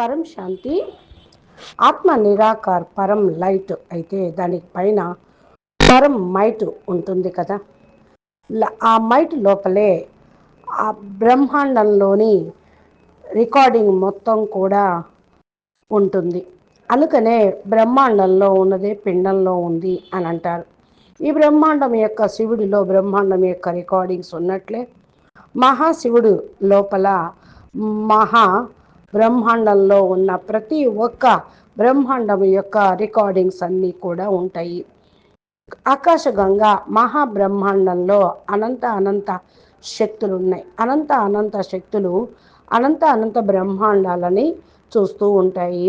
పరం శాంతి ఆత్మ నిరాకార్ పరం లైట్ అయితే దానికి పైన పరం మైట్ ఉంటుంది కదా. ఆ మైట్ లోపలే ఆ బ్రహ్మాండంలోని రికార్డింగ్ మొత్తం కూడా ఉంటుంది. అందుకనే బ్రహ్మాండంలో ఉన్నదే పిండంలో ఉంది అని అంటారు. ఈ బ్రహ్మాండం యొక్క శివుడిలో బ్రహ్మాండం యొక్క రికార్డింగ్స్ ఉన్నట్లే మహాశివుడు లోపల మహా బ్రహ్మాండంలో ఉన్న ప్రతి ఒక్క బ్రహ్మాండం యొక్క రికార్డింగ్స్ అన్నీ కూడా ఉంటాయి. ఆకాశగంగా మహాబ్రహ్మాండంలో అనంత అనంత శక్తులు ఉన్నాయి అనంత అనంత శక్తులు అనంత అనంత బ్రహ్మాండాలని చూస్తూ ఉంటాయి.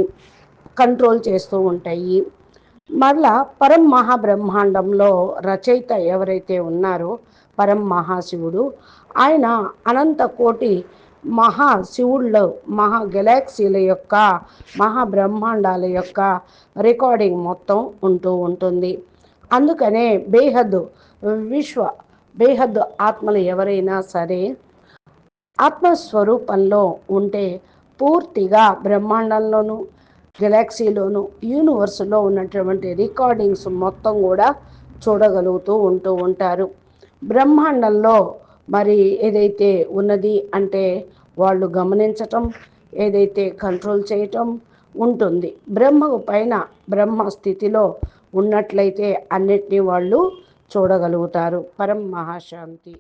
కంట్రోల్ చేస్తూ ఉంటాయి. మరలా పరం మహాబ్రహ్మాండంలో రచయిత ఎవరైతే ఉన్నారో పరం మహాశివుడు ఆయన అనంత కోటి మహా శివుళ్ళు మహా గెలాక్సీల యొక్క మహాబ్రహ్మాండాల యొక్క రికార్డింగ్ మొత్తం ఉంటూ ఉంటుంది. అందుకనే బేహద్దు విశ్వ బేహద్దు ఆత్మలు ఎవరైనా సరే ఆత్మస్వరూపంలో ఉంటే పూర్తిగా బ్రహ్మాండంలోను గెలాక్సీలోను యూనివర్స్లో ఉన్నటువంటి రికార్డింగ్స్ మొత్తం కూడా చూడగలుగుతూ ఉంటూ ఉంటారు. బ్రహ్మాండంలో మరి ఏదైతే ఉన్నది అంటే వాళ్ళు గమనించటం ఏదైతే కంట్రోల్ చేయటం ఉంటుంది. బ్రహ్మకు పైన బ్రహ్మ స్థితిలో ఉన్నట్లయితే అన్నిటినీ వాళ్ళు చూడగలుగుతారు. పరం మహాశాంతి.